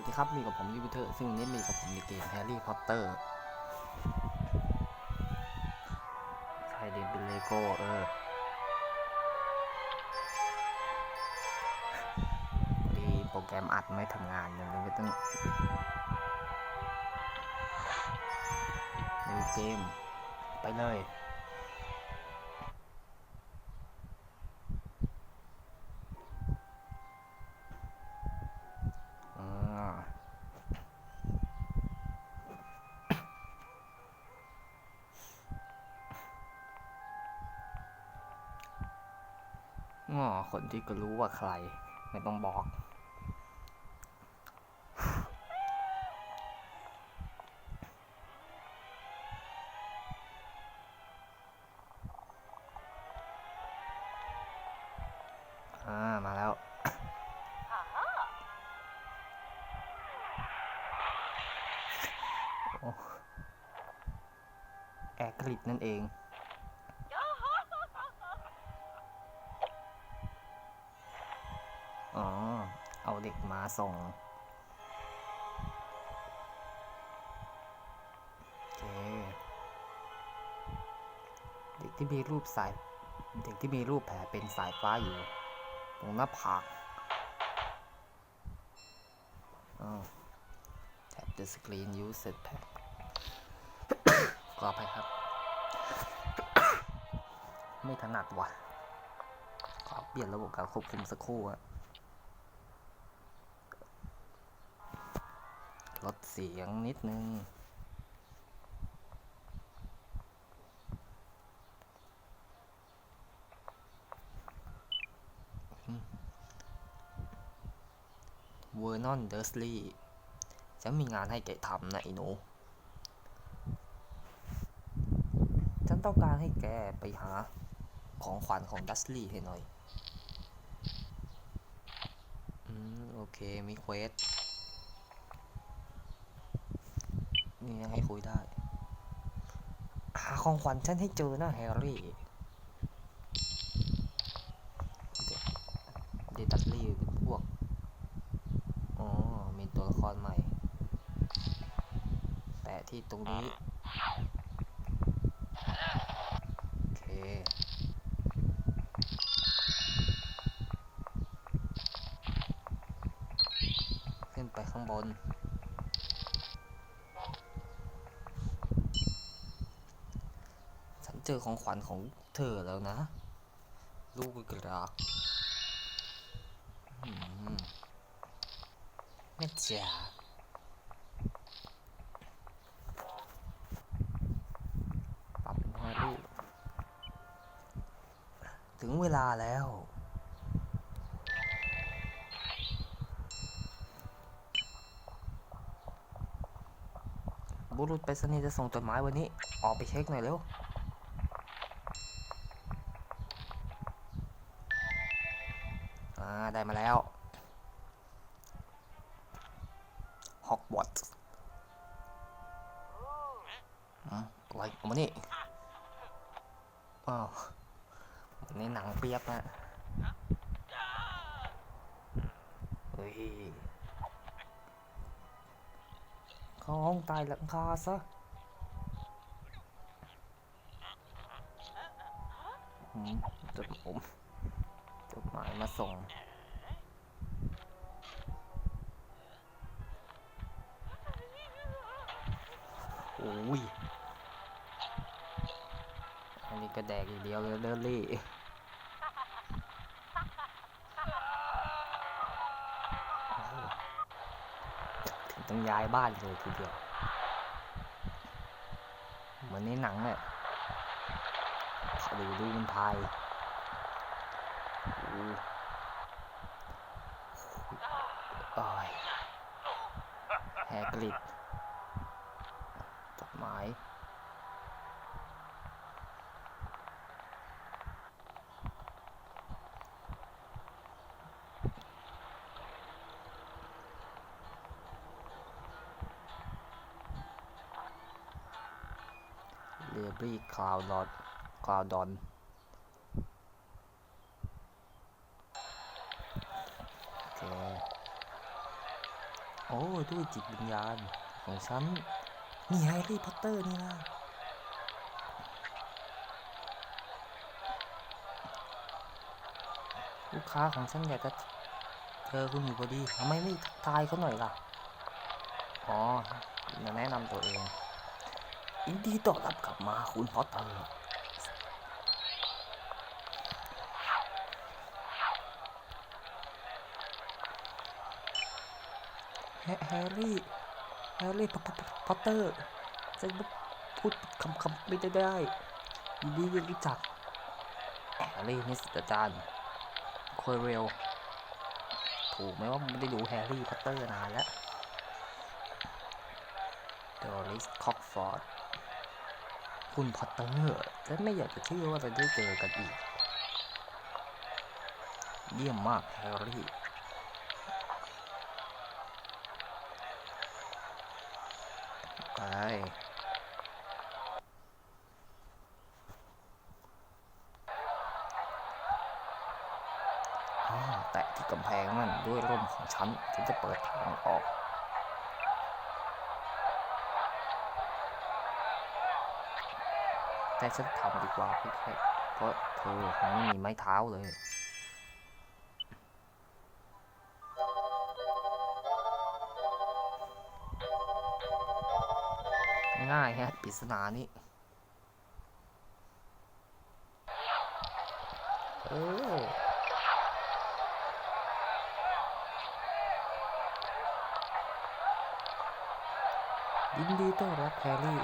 วัสดีครับ มีกับผมลิวิเทอร์ซึ่งวันนี้มีกับผมในเกมแฮร์รี่พอตเตอร์ใช่ดิเป็นเลโก้เออดีโปรแกรมอัดไม่ทำงานอย่างนี้ก็ต้องในเกม ไปเลย ว่าใคร ไม่ต้องบอก อ่า มาแล้วโอ้แอกริดนั่นเอง ส่งโอเคเด็กที่มีรูปสายเด็กที่มีรูปแผลเป็นสายฟ้าอยู่ ตรงหน้าผากอ๋อ Tap the screen use set pack ขออภัยครับ ไม่ถนัดว่ะ ขอเปลี่ยนระบบการควบคุมสักครู่อะ ลดเสียงนิดนึง เวอร์นอนเดอร์สลีย์ฉันมีงานให้แกทำนะไอ้หนู ฉันต้องการให้แกไปหาของขวัญของดัสลีย์ให้หน่อย อืม โอเค มีเควส ยังให้คุยได้ หาของขวัญฉันให้เจอนะแฮร์รี่ เดดัสลีย์เป็นพวก อ๋อ มีตัวละครใหม่ แปะที่ตรงนี้ โอเค ขึ้นไปข้างบน ฉัน เจอของขวัญของเธอแล้วนะ ลูกกระดาษอืมแม่จ๋าปรับเป็นห้าลูก ถึงเวลาแล้วบุรุษไปรษณีย์จะส่งจดหมายวันนี้ ออกไปเช็คหน่อยเร็ว มาแล้วฮอกวอตส์อืมอะไรเอามานี่อ้าววันหนังเปียกนะเฮ้ยเข้าห้องตายหลังคาซะจดผมจดหมายมาส่ง ถึงต้องย้ายบ้านเลยทีเดียว เหมือนในหนังเนี่ยเขาดูดูมันพายโอ้โอ้ยแฮกริด จดหมาย เรียบรีคลาวดอนคลาวดอนโอเคโอ้ด้วยจิตวิญญาณของฉัน นี่แฮร์รี่พอตเตอร์นี่นะลูกค้าของฉันอยากจะเจอคุณอยู่พอดีทำไมไม่ทักทายเขาหน่อยล่ะ อ๋อแนะนำตัวเอง ยินดีต้อนรับกลับมาคุณพอตเตอร์แฮแฮร์รี่แฮร์รี่พอตเตอร์จะพูดคำคำไม่ได้ได้ยินดีที่รู้จักแฮร์รี่นี่สตาจารย์โคยเรลถูกไหมว่าไม่ได้ดูแฮร์รี่พอตเตอร์นานแล้วดอริสคอกฟอร์ด คุณพอตเตอร์และไม่อยากจะเชื่อว่าจะได้เจอกันอีก เยี่ยมมากแฮร์รี่ ไป แตะที่กำแพงนั่นด้วยร่มของฉันฉันจะเปิดทางออก แต่ฉันทำดีกว่าพี่แค่เพราะเธอมันไม่มีไม้เท้าเลย ง่ายฮะปริศนานี้เออยินดีต้อนรับแฮร์รี่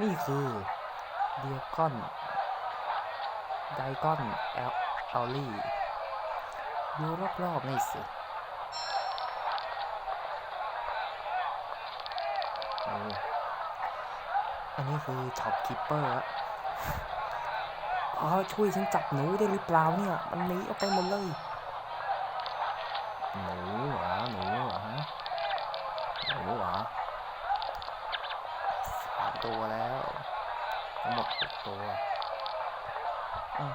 นี่คือเดียกอนไดกอนแอลเอลลี่ดูรอบๆนี่สิอันนี้คือช็อปคิปเปอร์อะอ๋อช่วยฉันจับหนูได้หรือเปล่าเนี่ย มันหนีออกไปหมดเลย หนูหรอหนูเหรอฮะ หนูเหรอสามตัวแล้วทั้งหมดหก ตัวอ้าว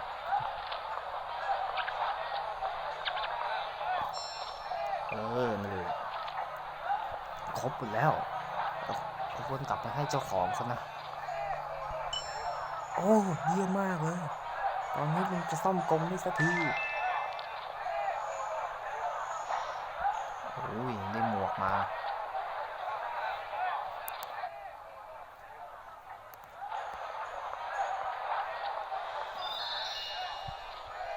เออนั่นเลยครบหมดแล้วเอาควรกลับไปให้เจ้าของเขานะ โอ้ เยี่ยมมากเลย ตอนนี้มันจะซ่อมกรงได้สักที โอ้ย ได้หมวกมา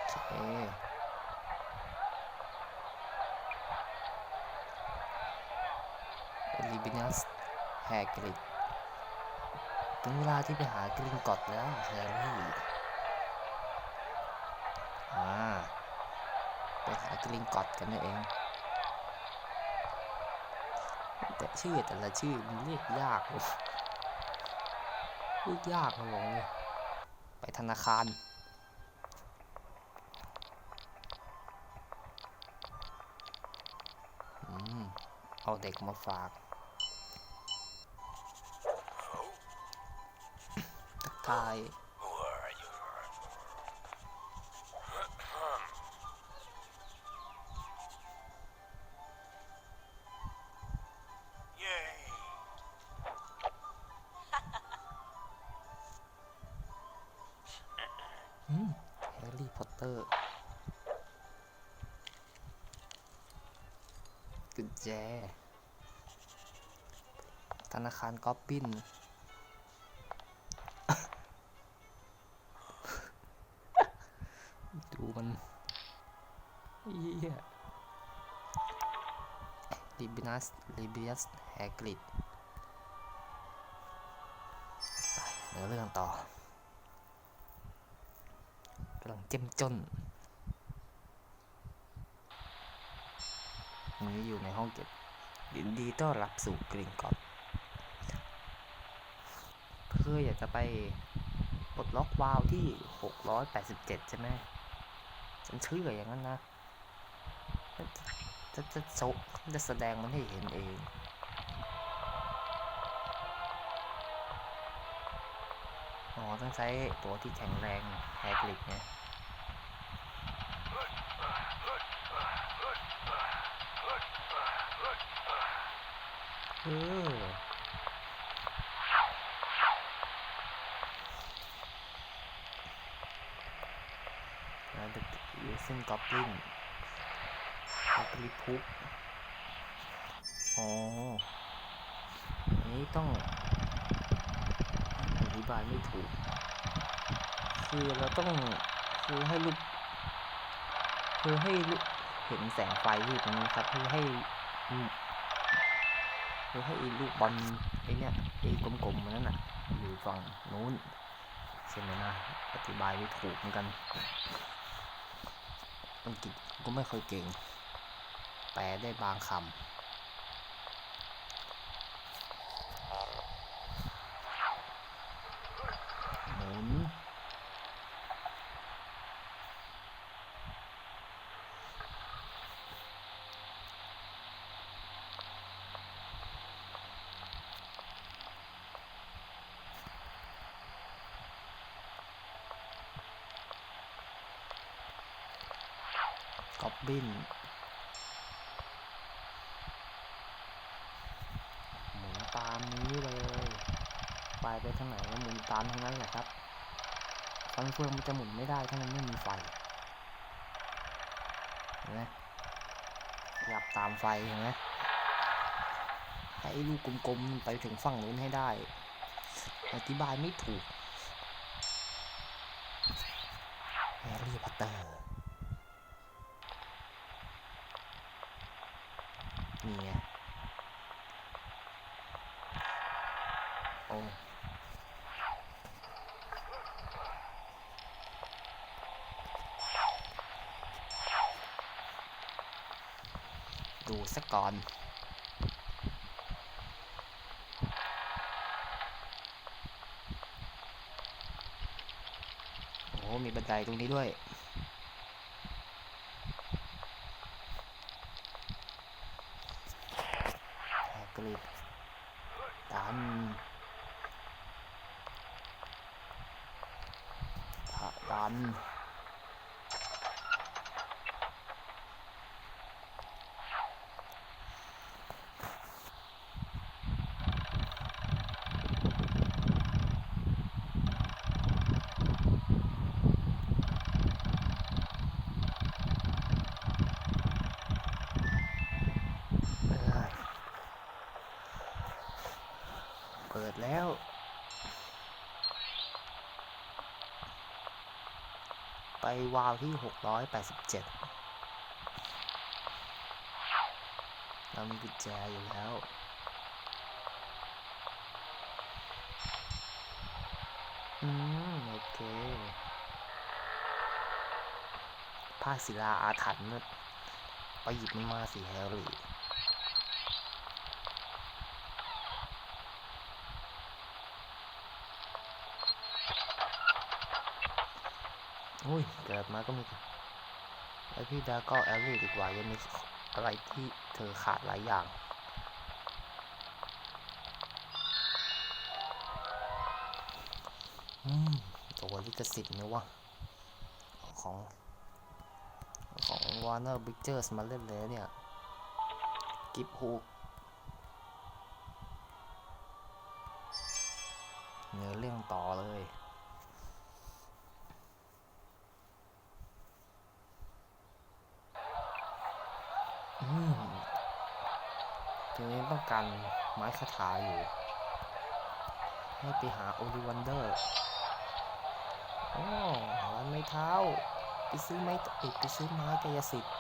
โอเค ลิบินัสแฮกริดถึงเวลาที่ไปหา กริงกอดแล้วแฮร์รี่อ่าไปหากริงกอดกันนั่นเองแต่ชื่อแต่ละชื่อมันเรียกยากเลยเรียกยากนะบอกเลยไปธนาคารอืมเอาเด็กมาฝาก ทักทาย Who are you? Yay! อืมแฮร์รี่พอตเตอร์กุญแจ ธนาคารก๊อบบิน ลิบินัสลิบินัสแฮกริดเนื้อเรื่องต่อกำลังเจ้มจนอันนี้อยู่ในห้องเก็บยินดีต้อนรับสู่กริงกอบเพื่ออยากจะไปปลดล็อกวาล์วที่ 687 ใช่ไหมฉันเชื่ออย่างนั้นนะ จะจะโชว์จะแสดงมันให้เห็นเองอ๋อต้องใช้ตัวที่แข็งแรงแฮกลิกเนี่ยเออแล้วเด็กยูซินกอบลิน อบลิพุกอ๋ออันนี้ต้องอธิบายไม่ถูก คือเราต้องคือให้ลูกคือให้ลูกเห็นแสงไฟที่ตรงนี้ครับคือให้คือให้อ้ลูกบอลไอ้เนี่ยไอ้กลมๆมันนั่นน่ะอยู่ฝั่งนู้นใช่ไหมนะอธิบายไม่ถูกเหมือนกันอังกฤษก็ไม่ค่อยเก่ง แปลได้บางคำหมุนกอบบิน หมุนตามนี้เลย ไปไปทางไหนก็หมุนตามทางนั้นแหละครับฟันเฟืองมันจะหมุนไม่ได้ถ้ามันไม่มีไฟเห็นไหมขยับตามไฟเห็นไหมให้ลูกกลมๆไปถึงฝั่งนู้นให้ได้ อธิบายไม่ถูกแฮร์รี่พอตเตอร์ นี่ไงโอ้ดูสักก่อน โอ้มีบันไดตรงนี้ด้วย แฮกริดดันผลักดัน เปิดแล้ว ไปวาวที่ 687 เรามีกุญแจอยู่แล้ว อืม โอเคผ้าศิลาอาถรรพ์นะไปหยิบมันมาสิแฮร์รี่ อุ้ยเกิดมาก็มีไอพี่ดาก็แอลลี่ดีกว่ายังมีอะไรที่เธอขาดหลายอย่างอืมตัวลิขสิทธิ์นี่วะของ ของ Warner Pictures มาเล่นเลยเนี่ย กิฟฮูกเนื้อเรื่องต่อม ทีนี้ต้องการไม้คาถาอยู่ ให้ไปหาโอลิวันเดอร์โอ้ร้านไม้เท้า ไปซื้อไม้เอกไปซื้อไม้กายสิทธิ์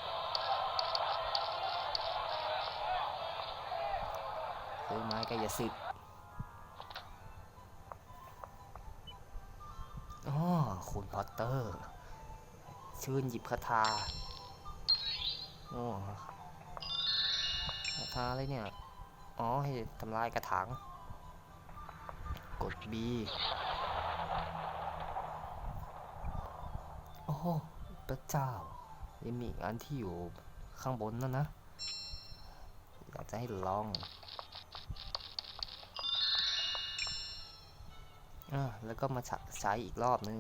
ซื้อไม้กายสิทธิ์อ๋อคุณพอตเตอร์ ชื่นหยิบคาถาโอ้ คาถาอะไรเนี่ย อ๋อให้ทำลายกระถาง กด B โอ้โหพระเจ้ายังมีอีกอันที่อยู่ข้างบนนั่นนะ อยากจะให้ลองอ่าแล้วก็มาใช้ใช้อีกรอบนึง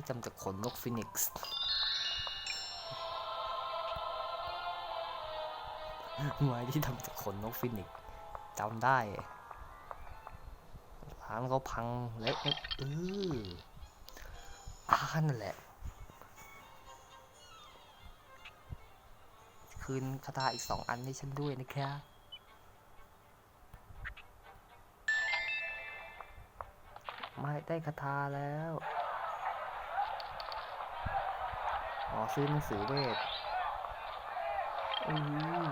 ที่ทำจากขนนกฟินิกซ์ไม้ที่ทำจากขนนกฟินิกซ์จำได้ร้านเขาพังเละเอออ่านั่นแหละ คืนคาถาอีกสองอันให้ฉันด้วยนะครับไม่ได้คาถาแล้ว อ๋อซื้อหนังสือเวทอื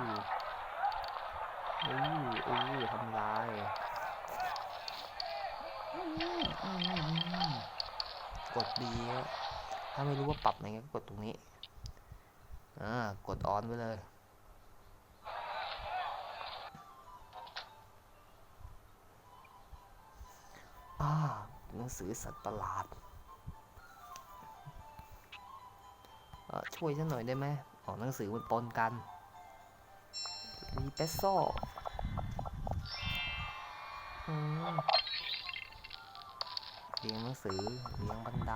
ออืออือทำลายกดดีถ้าไม่รู้ว่าปรับยังไงก็กดตรงนี้ อ่า กดออนไว้เลย อ่า หนังสือสัตว์ประหลาด ช่วยฉันหน่อยได้ไหมอ๋อหนังสือมันปนกันรีเปโซเรียงหนังสือเรียงบันได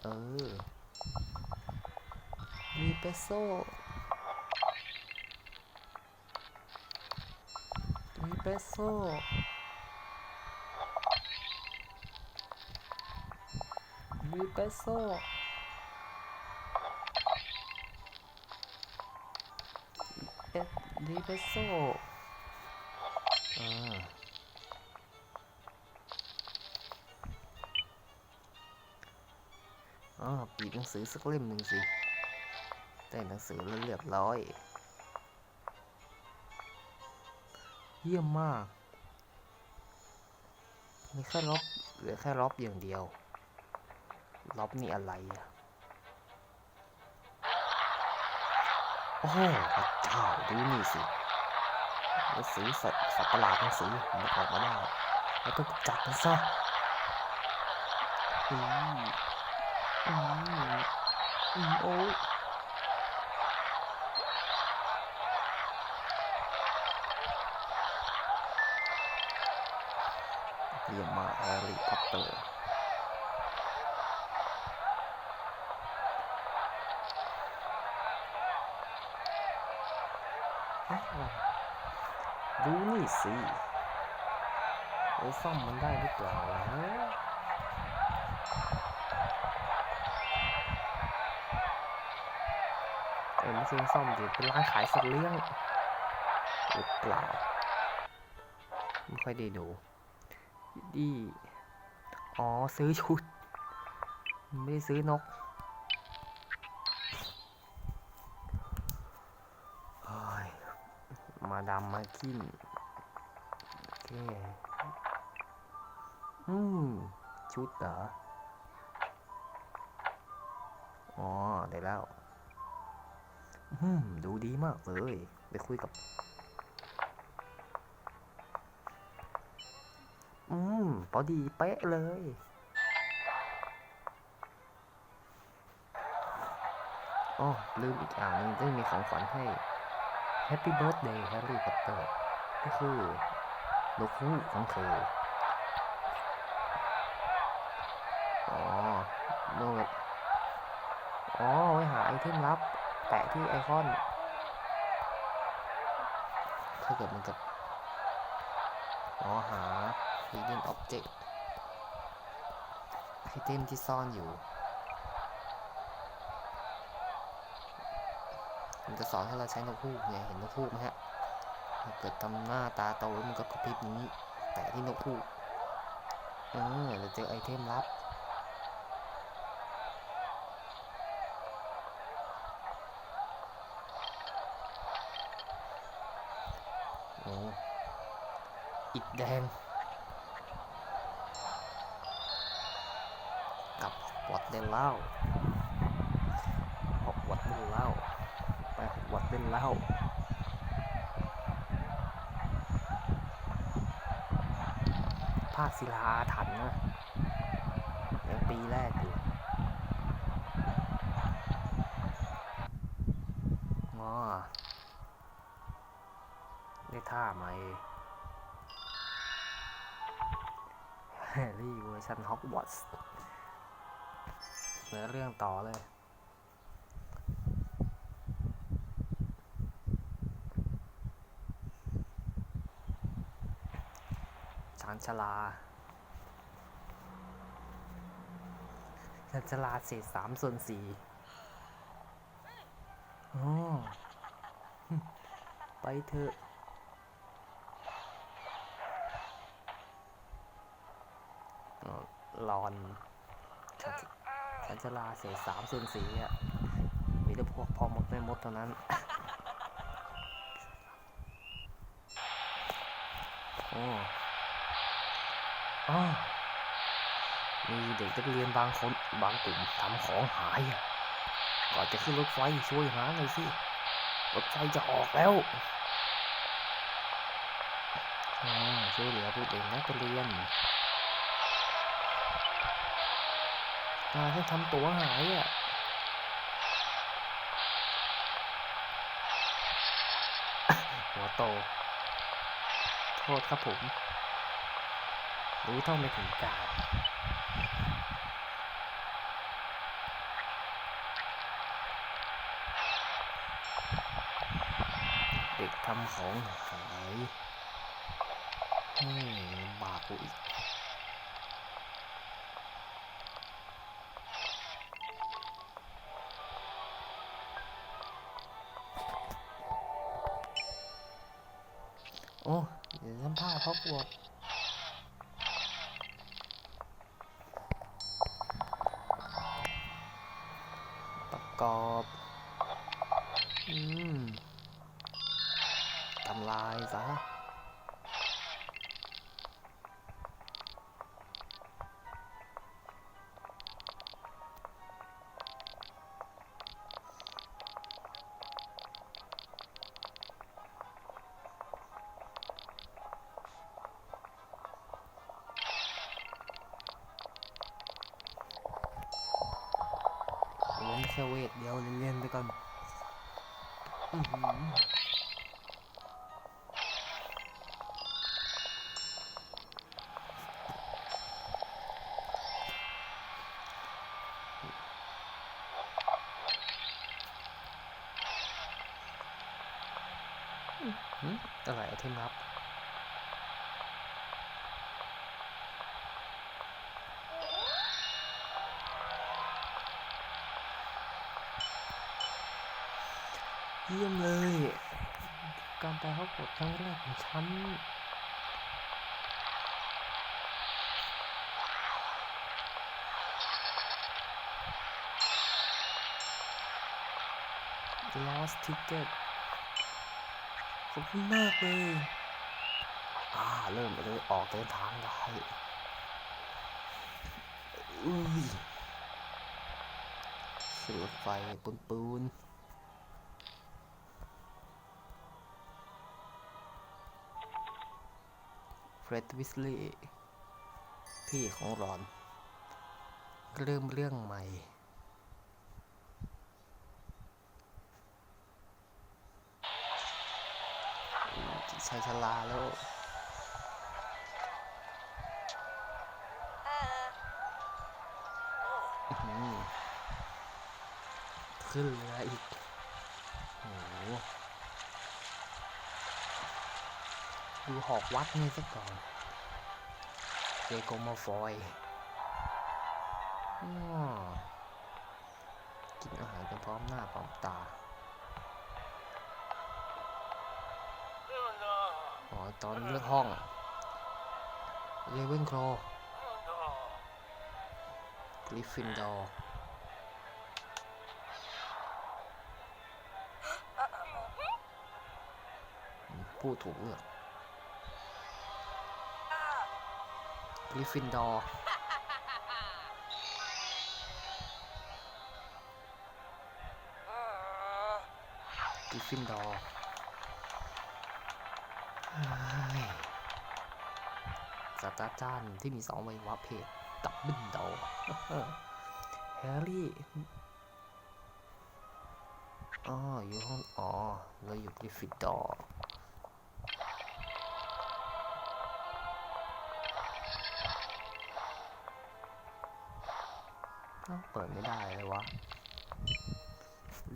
เออรีเปโซรีเปโซ ริเปโซเอริเปโซอ่าอ๋อปีหนังสือสักเล่มหนึ่งสิได้หนังสือแล้วเรียบร้อย เยี่ยมมาก มีแค่ลบเหลือแค่ลบอย่างเดียว ล็อบนี่อะไรอะโอ้โหพระเจ้าดูนี่สิหนังสือสัตว์สัตว์ประหลาดหนังสือมันออกมาได้แล้วก็จับมันซะอืมอืมอืมโอ้ยเยี่ยมมาแฮร์รี่พอตเตอร์ อ้าว ดูนี่สิไอ้ซ่อมมันได้หรือเปล่าฮะเออไม่ใช่ซ่อมดิเป็นร้านขายสัตว์เลี้ยงหรือเปล่าไม่ค่อยได้ดูดี อ๋อ ซื้อชุด ไม่ได้ซื้อนก มาดามมาคินโอเคอืมชุดเหรอ อ๋อ ได้แล้ว อืม ดูดีมากเลย ไปคุยกับ อืม พอดีเป๊ะเลยอ๋อลืมอีกอย่างหนึงต้องมีของขวัญให้ Happy Birthday Harry Potter ก็คือนกฮูกของเธออ๋อโน้ตอ๋อไว้หาไอเทมลับ แปะที่ไอคอน ถ้าเกิดมันกับอ๋อหา Hidden Object ไอเทมที่ซ่อนอยู่ มันจะสอนให้เราใช้นกฮูกไงเห็นนกฮูกไหมฮะเกิดทำหน้าตาโตแล้วมันก็กระพริบนี้ แต่ที่นกฮูกเออเราเจอไอเทมลับโอ้อิดแดง กับวัดเดนเล่าหกวัดเดนเล่า วัดเดนเล่าภาคศิลาอาถันนะยังปีแรกอยู่งอได้ท่าไหมแฮร์รี่เวอร์ชันฮอกวอตส์เนื้อเรื่องต่อเลยานชลาชานชลาเศษสามส่วนสี่อ๋อไปเถอะเอ่อนชานชลาเศษสามส่วนสี่อะ มีแต่พวกพอมดแม่มดเท่านั้น โอ้อ้าว มีเด็กนักเรียนบางคนบางกลุ่มทำของหายก่อนจะขึ้นรถไฟช่วยหาหน่อยสิ รถไฟจะออกแล้วช่วยเหลือผู้เด็กนักเรียนอ่าฉันทำตัวหายอะหัวโต โทษครับผม รู้เท่าไม่ถึงการ เด็กทำของหายบาปอีกโอ้เดี๋ยวฉันพลาเพราะกลัว เวทเดียวเล่นๆไปก่อนอื้อหืออื้อหืออะไรเทมลับ เยี่ยมเลย การไปเข้ากดครั้งแรกของฉัน lost ticket ขอบคุณมากเลย อ่า เริ่มเลยออกเดินทางได้อุ้ยขึ้นรถไฟปูนปูน รดวิสลีย์พี่ของรอน เริ่มเรื่องใหม่ ชายชลาแล้วอื้อหือขึ้นเรืออีก ดูหอกวัดนี่สักก่อนเจโกมาฟอยอกินอาหารกันพร้อมหน้าพร้อมตา อ๋อ ตอนเลือกห้องเลเวนโครกริฟฟินดอร์ผู้ถูกเลือก กริฟฟินดอร์กริฟฟินดอร์ศาสตราจารย์ที่มีสองอวัยวะเพศดับเบิลดอร์แฮร์รี่อ๋ออยู่ห้องอ๋อเราอยู่กริฟฟินดอร์ เปิดไม่ได้เลยวะ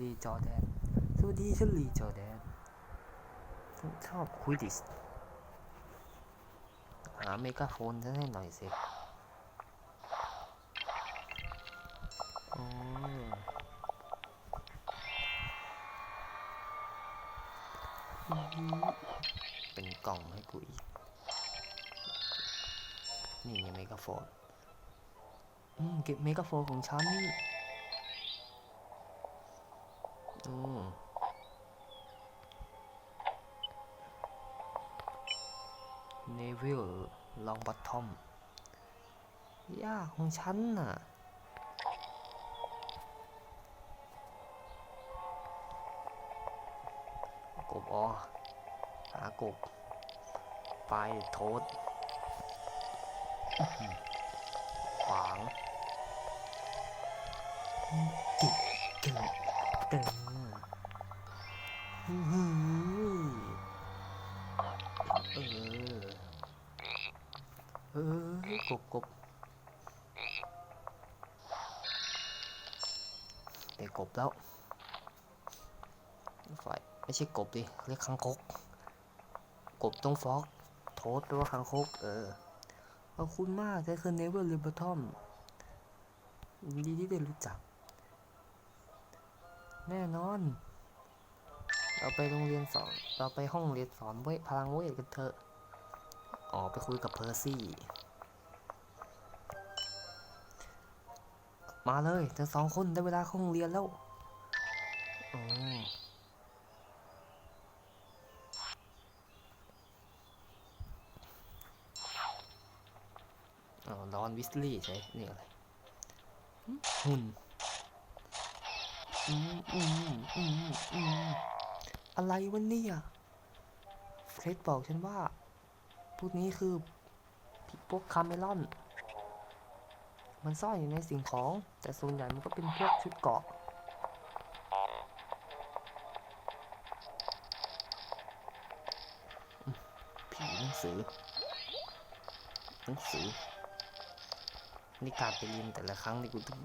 ลีจอแดนสวัสดีฉันลีจอแดนชอบคุยดิสหาเมกาโฟนฉันให้หน่อยสิเป็นกล่องให้กูอีก นี่ไงเมกาโฟน อืมเก็บเมกาโฟนของฉันนี่อืมเนวิลลองบัตทอมย่าของฉันน่ะกบอ๋อหากบไปโทษอื้อหือขวาง เก่งเก่งอื้อหือเออ เออกบกบได้กบแล้วไฟไม่ใช่กบดิ เรียกคังคก กบต้องฟอก โทษหรือว่าคังคก เออ ขอบคุณมากแค่คือเนเวอร์ลิเบอร์ทอมดีที่ได้รู้จัก แน่นอน เราไปโรงเรียนสอน เราไปห้องเรียนสอนเวทพลังเวทกันเถอะ ออกไปคุยกับเพอร์ซี่ มาเลยทั้งสองคนได้เวลาเข้าโรงเรียนแล้วอืมอ๋อดอนวิสลี่ใช่นี่อะไรหุ่น อะไรวะเนี่ยเฟรดบอกฉันว่าพวกนี้คือพวกคาเมลอน มันซ่อนอยู่ในสิ่งของ แต่ส่วนใหญ่มันก็เป็นพวกชุดเกาะ ผีหนังสือ หนังสือ นี่การไปเรียนแต่ละครั้งนี่กูต้อง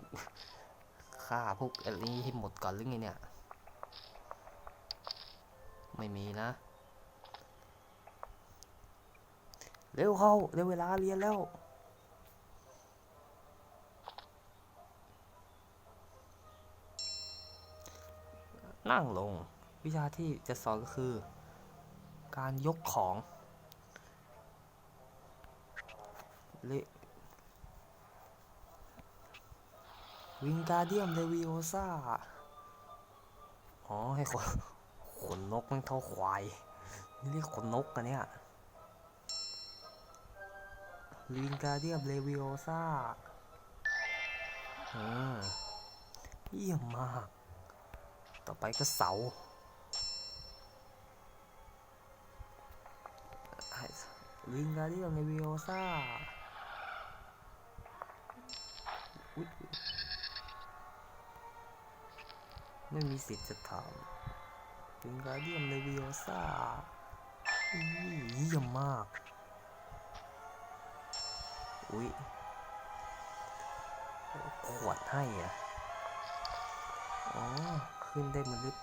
ฆ่าพวกอะไรนี้ให้หมดก่อนหรือไงเนี่ย ไม่มีนะ เร็วเข้าเร็วเวลาเรียนแล้วนั่งลง วิชาที่จะสอนก็คือ การยกของเล วิงการเดียมเดวิโอซาอ๋อ ให้ขนขนนกมันเท่าควาย นี่เรียกขนนกกันเนี่ยลิงการเดียมเลวิโอซาอืมเยี่ยมมาก ต่อไปก็เสาลิงการเดียมเลวิโอซาอุ๊ย ไม่มีสิทธิ์จะถามลิงการเดียมเลวิโอซาเยี่ยมมาก อุ้ยขวดให้อะ อ๋อ ขึ้นได้มลึก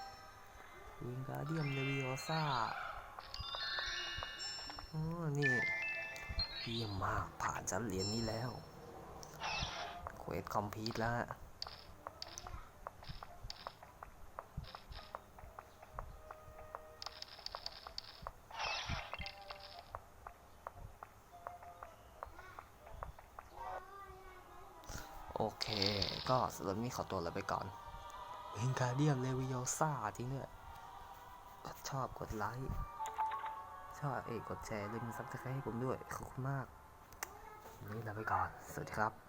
วิงการเดียมเลวิโอซาอ๋อ นี่เยี่ยมมากผ่านชั้นเรียนนี้แล้วเควสคอมพลีทแล้ว ก็สำหรับนี้ขอตัวลาไปก่อนวิงการเดียมเลวิโอซาจริงด้วยชอบกดไลค์ ชอบเอกกดแชร์ลืมซับสไครต์ให้ผมด้วย ขอบคุณมาก วันนี้ลาไปก่อน สวัสดีครับ